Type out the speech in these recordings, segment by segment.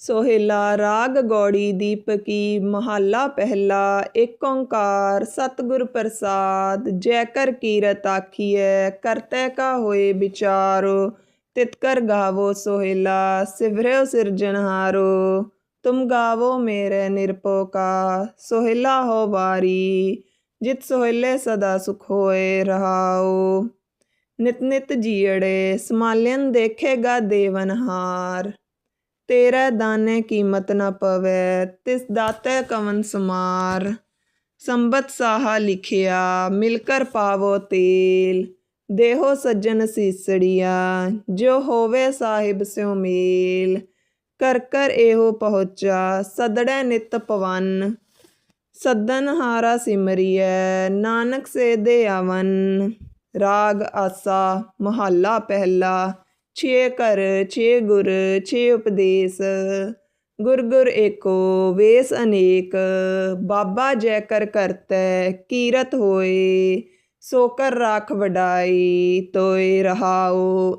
ਸੋਹਿਲਾ ਰਾਗ ਗੌੜੀ ਦੀਪਕੀ ਮਹੱਲਾ ਪਹਿਲਾ, ਏਕ ਓੰਕਾਰ ਸਤਿਗੁਰ ਪ੍ਰਸਾਦ ਜੈ ਕਰ ਕੀਰਤ ਆਖੀਐ, ਕਰਤੈ ਕਾ ਹੋਏ ਵਿਚਾਰੋ ਤਿਤ ਕਰ ਗਾਵੋ ਸੋਹਿਲਾ, ਸਿਵਰਿਓ ਸਿਰਜਣਹਾਰੋ ਤੁਮ ਗਾਵੋ ਮੇਰੇ ਨਿਰਪੋ ਕਾ ਸੋਹਿਲਾ ਹੋ ਵਾਰੀ, ਜਿਤ ਸੋਹਿਲੇ ਸਦਾ ਸੁਖ ਹੋਏ ਰਹਾਉ। ਨਿਤ ਨਿਤ ਜੀੜੇ ਸਮਾਲਿਅਨ ਦੇਖੇਗਾ ਦੇਵਨਹਾਰ ਤੇਰਾ ਦਾਨੇ ਕੀਮਤ ਨਾ ਪਵੈ, ਤਿਸ ਦਾਤੇ ਕਵਨ ਸਮਾਰ। ਸੰਬਤ ਸਾਹਾ ਲਿਖਿਆ, ਮਿਲ ਕਰ ਪਾਵੋ ਤੇਲ। ਦੇਹੋ ਸੱਜਣ ਸੀਸੜੀਆ ਜੋ ਹੋਵੇ ਸਾਹਿਬ ਸਿਉ ਮੇਲ। ਕਰ ਕਰ ਇਹੋ ਪਹੁੰਚਾ, ਸਦੜੈ ਨਿਤ ਪਵਨ। ਸਦਨ ਹਾਰਾ ਸਿਮਰਿਐ, ਨਾਨਕ ਸੇ ਦੇ ਆਵਨ। ਰਾਗ ਆਸਾ, ਮਹੱਲਾ ਪਹਿਲਾ। ਛੇ ਕਰ ਛੇ ਗੁਰ, ਛੇ ਉਪਦੇਸ। ਗੁਰ ਗੁਰ ਏਕੋ, ਵੇਸ ਅਨੇਕ। ਬਾਬਾ ਜੈ ਕਰ ਕਰਤੈ, ਕੀਰਤ ਹੋਏ। ਸੋ ਕਰ ਰਾਖ ਵਡਾਈ, ਤੋਏ ਰਹਾਓ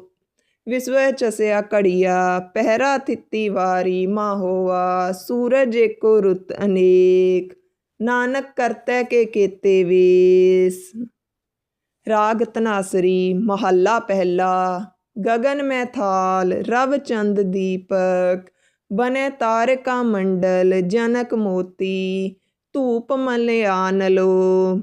ਵਿਸਵੈ ਚਸਿਆ ਕੜੀਆ ਪਹਿਰਾ ਥਿੱਤੀ ਵਾਰੀ। ਮਾ ਹੋਆ ਸੂਰਜ ਏਕੋ ਰੁੱਤ ਅਨੇਕ। ਨਾਨਕ ਕਰਤੈ ਕੇ ਕੀਤੇ ਵੇਸ। ਰਾਗ ਤਨਾਸਰੀ ਮਹੱਲਾ ਪਹਿਲਾ। ਗਗਨ ਮੈਥਾਲ, ਰਵ ਚੰਦ ਦੀਪਕ, ਬਨੇ ਤਾਰਕਾ ਮੰਡਲ, ਜਨਕ ਮੋਤੀ, ਧੂਪ ਮਲਿਆਨਲੋ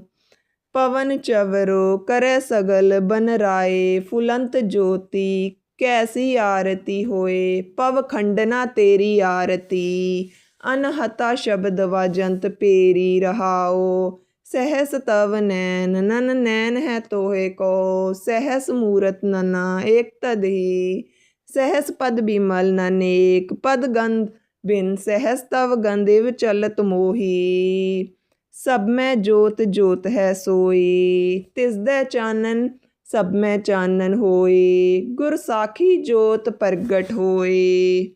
ਪਵਨ ਚਵਰੋ, ਕਰੇ ਸਗਲ ਬਨ ਰਾਏ, ਫੁਲੰਤ ਜੋਤੀ, ਕੈਸੀ ਆਰਤੀ ਹੋਏ, ਪਵ ਖੰਡਨਾ ਤੇਰੀ ਆਰਤੀ, ਅਨਹਤਾ ਸ਼ਬਦ ਵਾਜੰਤ ਪੇਰੀ ਰਹਾਓ ਸਹਿਸ ਤਵ ਨੈਨ ਨਨ ਨੈਨ ਹੈ ਤੋਹੇ ਕੋ, ਸਹਿਸ ਮੂਰਤ ਨਨਾ ਏਕ ਤਦਹੀ ਸਹਿਸ ਪਦ ਬਿਮਲ ਨਨ ਏਕ, ਪਦ ਗੰਧ ਬਿਨ ਸਹਿਸ ਤਵ ਗੰਦੇਵ ਚਲਤ ਮੋਹੀ। ਸਭ ਮੈਂ ਜੋਤ ਜੋਤ ਹੈ ਸੋਈ। ਤਿਸ ਦੇ ਚਾਨਨ ਸਭ ਮੈਂ ਚਾਨਨ ਹੋਏ ਗੁਰ ਸਾਖੀ ਜੋਤ ਪ੍ਰਗਟ ਹੋਏ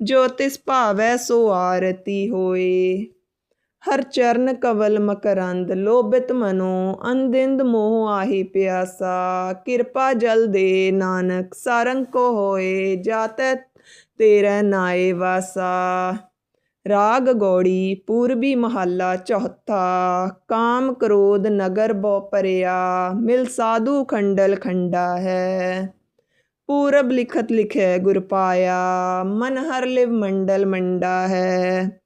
ਜੋਤਿਸ਼ ਭਾਵੈ ਸੋ ਆਰਤੀ ਹੋਏ ਹਰ ਚਰਨ ਕਵਲ ਮਕਰੰਦ, ਲੋਭਿਤ ਮਨੋ ਅੰਦਿੰਦ ਮੋਹ ਆਹੀ ਪਿਆਸਾ। ਕਿਰਪਾ ਜਲ ਦੇ ਨਾਨਕ, ਸਾਰੰਗ ਕੋ ਹੋਏ, ਜਾਤੈ ਤੇਰੇ ਨਾਏ ਵਾਸਾ। ਰਾਗ ਗੌੜੀ, ਪੂਰਬੀ ਮਹੱਲਾ ਚੌਥਾ। ਕਾਮ ਕ੍ਰੋਧ ਨਗਰ ਬੋ ਪਰਿਆ, ਮਿਲ ਸਾਧੂ ਖੰਡਲ ਖੰਡਾ ਹੈ। ਪੂਰਬ ਲਿਖਤ ਲਿਖੈ ਗੁਰ ਪਾਇਆ, ਮਨ ਹਰ ਲਿਵ ਮੰਡਲ ਮੰਡਾ ਹੈ।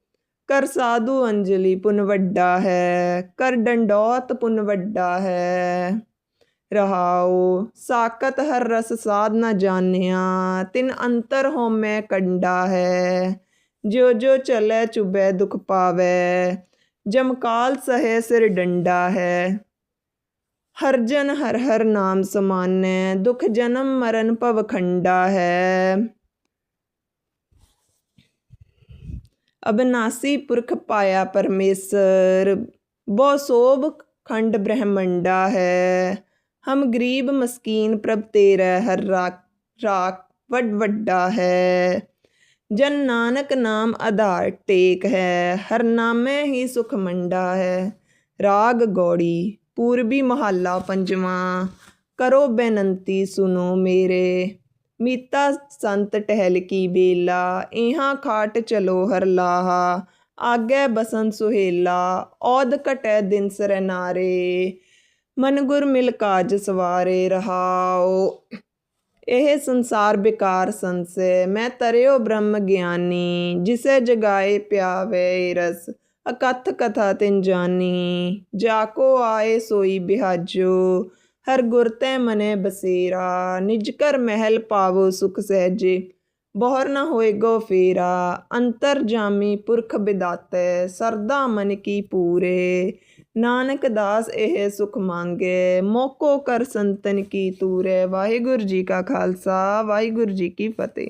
ਕਰ ਸਾਧੂ ਅੰਜਲੀ ਪੁਨ ਵੱਡਾ ਹੈ, ਕਰ ਡੰਡੋਤ ਪੁਨ ਵੱਡਾ ਹੈ। ਰਹਾਉ ਸਾਕਤ ਹਰ ਰਸ ਸਾਧ ਨਾ ਜਾਣਿਆ, ਤਿਨ ਅੰਤਰ ਹੋਮੈ ਕੰਡਾ ਹੈ। ਜਿਉ ਜੋ ਚਲੇ ਚੁਬੈ ਦੁਖ ਪਾਵੈ ਜਮਕਾਲ ਸਹੈ ਸਿਰ ਡੰਡਾ ਹੈ। ਹਰ ਜਨ ਹਰ ਹਰ ਨਾਮ ਸਮਾਨੈ, ਦੁਖ ਜਨਮ ਮਰਨ ਭਵ ਖੰਡਾ ਹੈ। ਅਬਨਾਸੀ ਪੁਰਖ ਪਾਇਆ ਪਰਮੇਸ਼ਰ ਬੋ ਸੋਭ ਖੰਡ ਬ੍ਰਹਮੰਡਾ ਹੈ ਹਮ ਗਰੀਬ ਮਸਕੀਨ ਪ੍ਰਭ ਤੇਰਾ ਹਰ ਰਾਖ ਰਾਖ ਵੱਡ ਵੱਡਾ ਹੈ ਜਨ ਨਾਨਕ ਨਾਮ ਆਧਾਰ ਟੇਕ ਹੈ ਹਰ ਨਾਮੇ ਹੀ ਸੁਖ ਮੰਡਾ ਹੈ ਰਾਗ ਗੌੜੀ ਪੂਰਬੀ ਮਹੱਲਾ ਪੰਜਵਾਂ ਕਰੋ ਬੇਨੰਤੀ ਸੁਨੋ ਮੇਰੇ ਮੀਤਾ ਸੰਤ ਟਹਿਲ ਕੀ ਬੇਲਾ ਇਹਾਂ ਖਾਟ ਚਲੋ ਹਰ ਲਾਹਾ, ਆਗੇ ਬਸੰਤ ਸੁਹੇਲਾ ਔਦ ਕਟੈ ਦਿਨ ਸਰ ਨਾਰੇ, ਮਨ ਗੁਰ ਮਿਲ ਕਾਜ ਸਵਾਰੇ ਰਹਾਓ ਇਹ ਸੰਸਾਰ ਬਿਕਾਰ ਸੰਸੇ, ਮੈਂ ਤਰਿਓ ਬ੍ਰਹਮ ਗਿਆਨੀ, ਜਿਸੇ ਜਗਾਏ ਪਿਆਵੇ ਰਸ, ਅਕਥ ਕਥਾ ਤਿਨ ਜਾਨੀ ਜਾਕੋ ਆਏ ਸੋਈ ਬਿਹਾਜੋ ਹਰ ਗੁਰ ਤੈ ਮਨੇ ਬਸੇਰਾ, ਨਿਜ ਕਰ ਮਹਿਲ ਪਾਵੋ ਸੁਖ ਸਹਿਜੇ, ਬਹੁਰ ਨ ਹੋਏਗੋ ਫੇਰਾ, ਅੰਤਰ ਜਾਮੀ ਪੁਰਖ ਬਿਦਾਤੈ, ਸਰਦਾ ਮਨ ਕੀ ਪੂਰੇ, ਨਾਨਕ ਦਾਸ ਇਹ ਸੁਖ ਮੰਗੇ, ਮੋਕੋ ਕਰ ਸੰਤਨ ਕੀ ਤੂਰੇ, ਵਾਹਿਗੁਰੂ ਜੀ ਕਾ ਖਾਲਸਾ, ਵਾਹਿਗੁਰੂ ਜੀ ਕੀ ਫਤਿਹ।